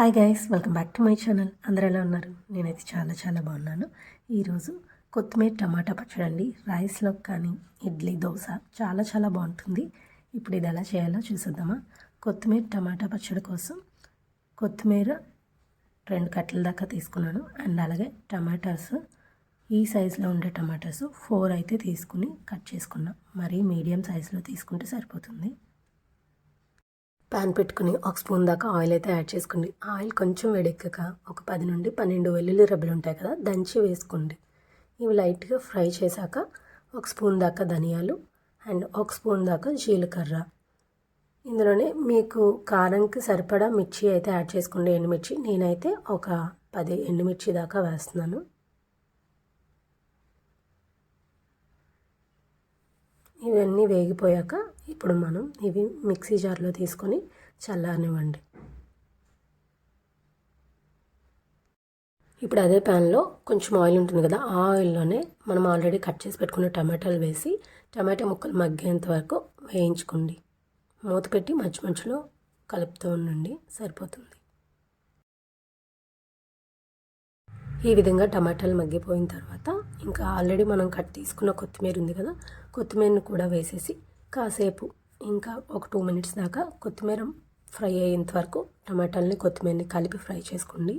Hi guys welcome back to my channel అందరు ఎలా ఉన్నారు? నేనైతే చాలా చాలా బాగున్నాను. ఈరోజు కొత్తిమీర టమాటా పచ్చడి అండి. రైస్లో కానీ ఇడ్లీ దోశ చాలా చాలా బాగుంటుంది. ఇప్పుడు ఇది ఎలా చేయాలో చూసేద్దామా. కొత్తిమీర టమాటా పచ్చడి కోసం కొత్తిమీర రెండు కట్టల దాకా తీసుకున్నాను. అండ్ అలాగే టమాటాస్ ఈ సైజులో ఉండే టమాటాస్ ఫోర్ అయితే తీసుకుని కట్ చేసుకున్నాను మరీ మీడియం సైజులో తీసుకుంటే సరిపోతుంది. ప్యాన్ పెట్టుకుని ఒక స్పూన్ దాకా ఆయిల్ అయితే యాడ్ చేసుకోండి. ఆయిల్ కొంచెం వేడెక్కక ఒక పది నుండి పన్నెండు వెల్లుల్లి రెబ్బలు ఉంటాయి కదా దంచి వేసుకోండి. ఇవి లైట్గా ఫ్రై చేశాక ఒక స్పూన్ దాకా ధనియాలు అండ్ ఒక స్పూన్ దాకా జీలకర్ర. ఇందులోనే మీకు కారంకి సరిపడా మిర్చి అయితే యాడ్ చేసుకోండి. ఎండుమిర్చి నేనైతే ఒక పది ఎండుమిర్చి దాకా వేస్తున్నాను. ఇవన్నీ వేగిపోయాక ఇప్పుడు మనం ఇవి మిక్సీ జార్లో తీసుకొని చల్లారనివ్వండి. ఇప్పుడు అదే ప్యాన్లో కొంచెం ఆయిల్ ఉంటుంది కదా ఆ ఆయిల్లోనే మనం ఆల్రెడీ కట్ చేసి పెట్టుకున్న టమాటాలు వేసి టమాటా ముక్కలు మగ్గేంత వరకు వేయించుకోండి. మూత పెట్టి మధ్య మధ్యలో కలుపుతూ ఉండండి సరిపోతుంది. ఈ విధంగా టమాటాలు మగ్గిపోయిన తర్వాత ఇంకా ఆల్రెడీ మనం కట్ తీసుకున్న కొత్తిమీర ఉంది కదా కొత్తిమీరని కూడా వేసేసి కాసేపు ఇంకా ఒక టూ మినిట్స్ దాకా కొత్తిమీర ఫ్రై అయ్యేంత వరకు టమాటాలని కొత్తిమీరని కలిపి ఫ్రై చేసుకోండి.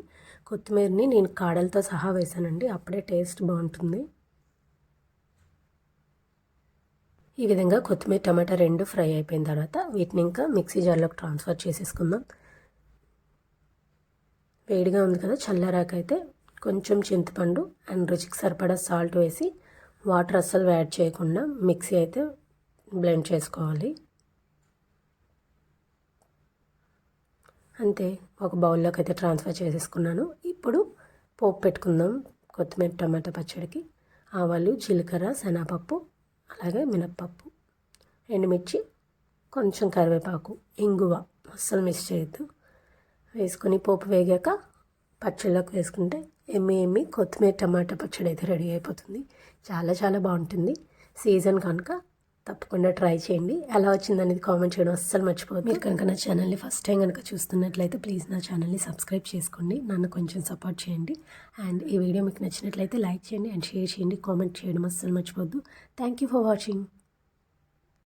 కొత్తిమీరని నేను కాడలతో సహా వేసానండి అప్పుడే టేస్ట్ బాగుంటుంది. ఈ విధంగా కొత్తిమీర టమాటా రెండు ఫ్రై అయిపోయిన తర్వాత వీటిని ఇంకా మిక్సీ జార్లోకి ట్రాన్స్ఫర్ చేసేసుకుందాం. వేడిగా ఉంది కదా చల్లరాకైతే కొంచెం చింతపండు అండ్ రుచికి సరిపడా సాల్ట్ వేసి వాటర్ అస్సలు యాడ్ చేయకుండా మిక్సీ అయితే బ్లెండ్ చేసుకోవాలి. అంతే ఒక బౌల్లోకి అయితే ట్రాన్స్ఫర్ చేసేసుకున్నాను. ఇప్పుడు పోపు పెట్టుకుందాం కొత్తిమీర టమాటా పచ్చడికి. ఆవాలు జీలకర్ర శనగపప్పు అలాగే మినప్పప్పు ఎండుమిర్చి కొంచెం కరివేపాకు ఇంగువ అస్సలు మిస్ చేయొద్దు. వేసుకొని పోపు వేగాక పచ్చళ్ళకు వేసుకుంటే ఎమ్మి ఎమ్మి కొత్తిమీర టమాటా పచ్చడి అయితే రెడీ అయిపోతుంది. చాలా చాలా బాగుంటుంది. సీజన్ కనుక తప్పకుండా ట్రై చేయండి. ఎలా వచ్చింది అనేది కామెంట్ చేయడం అస్సలు మర్చిపోదు మీరు కనుక నా ఛానల్ని ఫస్ట్ టైం కనుక చూస్తున్నట్లయితే ప్లీజ్ నా ఛానల్ని సబ్స్క్రైబ్ చేసుకోండి. నన్ను కొంచెం సపోర్ట్ చేయండి. అండ్ ఈ వీడియో మీకు నచ్చినట్లయితే లైక్ చేయండి అండ్ షేర్ చేయండి. కామెంట్ చేయడం అస్సలు మర్చిపోద్దు థ్యాంక్ యూ ఫర్ వాచింగ్